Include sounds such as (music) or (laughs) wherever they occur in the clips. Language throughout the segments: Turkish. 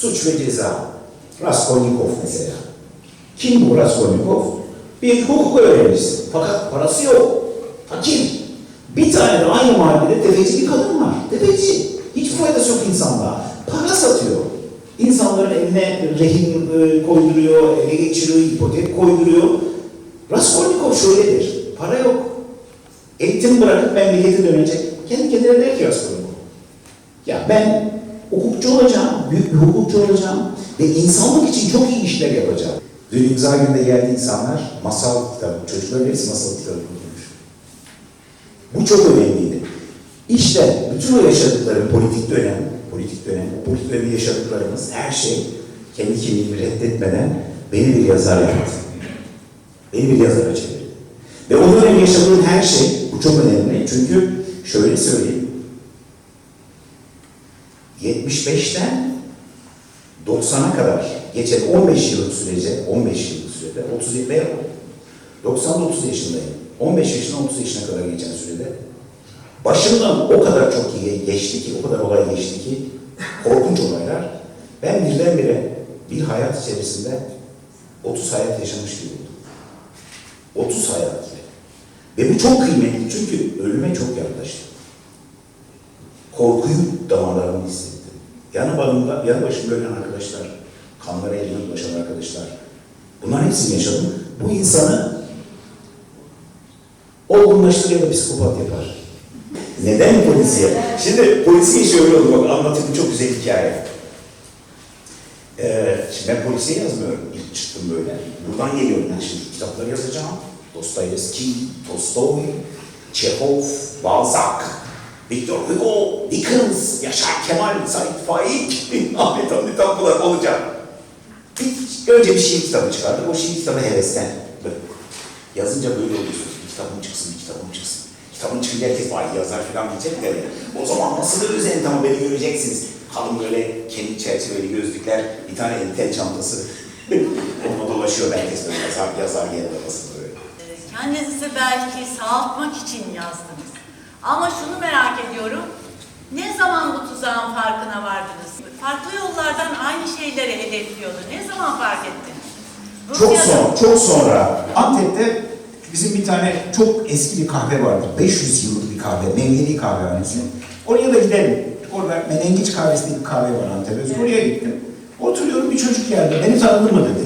Suç ve ceza. Raskolnikov mesela. Kim bu Raskolnikov? Bir hukuk öğrencisi. Fakat parası yok. Fakir. Bir tane de aynı mahallede tefeci bir kadın var. Tefeci. Hiç faydası yok insanlığa. Para satıyor. İnsanların eline rehin e, koyduruyor, ele geçiriyor, ipotek koyduruyor. Raskolnikov şöyledir. Para yok. Eğitim bırakıp memlekete dönecek. Kendi kendine der ki Raskolnikov. Ya ben hukukçu olacağım, büyük bir hukukçu olacağım ve insanlık için çok iyi işler yapacağım. Dün imza günde geldi insanlar masal kitabı, çocukların hepsi masal kitabı okumuş. Bu çok önemliydi. İşte bütün o yaşadıkları politik dönem, politik dönem, politik dönemi yaşadıklarımız her şey kendi kimliğimi reddetmeden beni bir yazar yaptı. Beni bir yazara çevirdi. Ve o dönem yaşadığım her şey, bu çok önemli çünkü şöyle söyleyeyim, 75'ten 90'a kadar geçen 15 yıllık sürece, 15 yıllık sürede, 37 veya 99 yaşındayım. 15 yaşından 30 yaşına kadar geçen sürede başımdan o kadar çok iyi geçti ki, o kadar olay geçti ki, korkunç olaylar. Ben birdenbire bir hayat içerisinde 30 hayat yaşamış gibi oldum. 30 hayat. Ve bu çok kıymetli çünkü ölüme çok yaklaştım korkuyu damarlarımı hissettim. Yanı başımda, yanı başımda ölen arkadaşlar, kanlara eline bulaşan arkadaşlar. Bunların hepsini yaşadım. Bu insanı olgunlaştırır ya da psikopat yapar. Neden polisiye? Şimdi polisiye şöyle oldu bak anlatayım çok güzel hikaye. Ee, şimdi ben polisiye yazmıyorum. İlk çıktım böyle. Buradan geliyorum ben şimdi kitapları yazacağım. Dostoyevski, Tolstoy, Çehov, Balzac, Victor Hugo, Dickens, Yaşar Kemal, Sait Faik, (laughs) Ahmet Hamdi Tanpınar olacak. Bir, önce bir şiir kitabı çıkardık. O şiir kitabı hevesten. Yazınca böyle oluyorsunuz. Bir kitabım çıksın, bir kitabım çıksın. Kitabın çıkınca herkes vay yazar falan diyecek de. O zaman nasıl üzerinde ama beni göreceksiniz. Kalın böyle kemik çerçeveli gözlükler, bir tane entel çantası. (laughs) Onunla dolaşıyor herkes böyle yazar, yazar yer arabası böyle. Kendinizi belki sağaltmak için yazdınız. Ama şunu merak ediyorum. Ne zaman bu tuzağın farkına vardınız? Farklı yollardan aynı şeyleri hedefliyordu. Ne zaman fark ettiniz? Çok sonra, çok sonra Antep'te bizim bir tane çok eski bir kahve vardı. 500 yıllık bir kahve, Mevlevi kahvehanesi. Oraya da gidelim. Orada Menengiç kahvesi bir kahve var Antep'te. Evet. Oraya gittim. Oturuyorum bir çocuk geldi. Beni tanıdın mı dedi.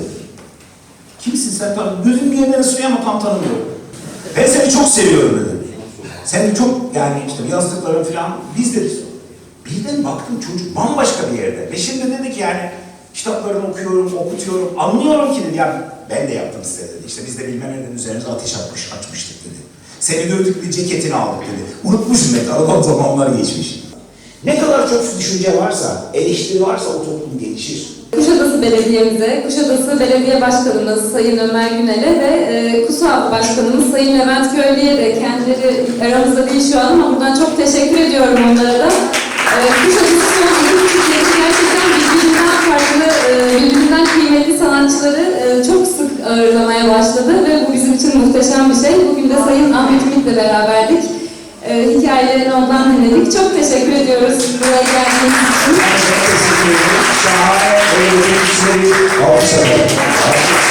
Kimsin sen tanıdın? Gözüm bir yerden ısırıyor ama tam tanımıyorum. Ben seni çok seviyorum dedi. Seni çok yani işte yazdıkların falan biz de birden baktım çocuk bambaşka bir yerde. Ve şimdi dedi ki yani kitaplarını okuyorum, okutuyorum, anlıyorum ki dedi yani ben de yaptım size dedi. İşte biz de bilmem neden üzerinize ateş atmış, açmıştık dedi. Seni gördük bir ceketini aldık dedi. Unutmuşum ben, aradan zamanlar geçmiş. Ne kadar çok düşünce varsa, eleştiri varsa o toplum gelişir. Kuşadası Belediye'mize, Kuşadası Belediye Başkanımız Sayın Ömer Günel'e ve e, KUSAV Başkanımız Sayın Levent Köylü'ye de kendileri aramızda değil şu an ama buradan çok teşekkür ediyorum onlara da. E, Kuşadası yıldır gerçekten birbirinden farklı, e, birbirinden kıymetli sanatçıları e, çok sık ağırlamaya başladı ve bu bizim için muhteşem bir şey. Bugün de Sayın Ahmet Ümit'le beraberdik. E, hikayelerini ondan dinledik. Çok teşekkür ediyoruz buraya geldiğiniz için. Ben çok teşekkür ederim. Şahane öğretmenleri alkışladım.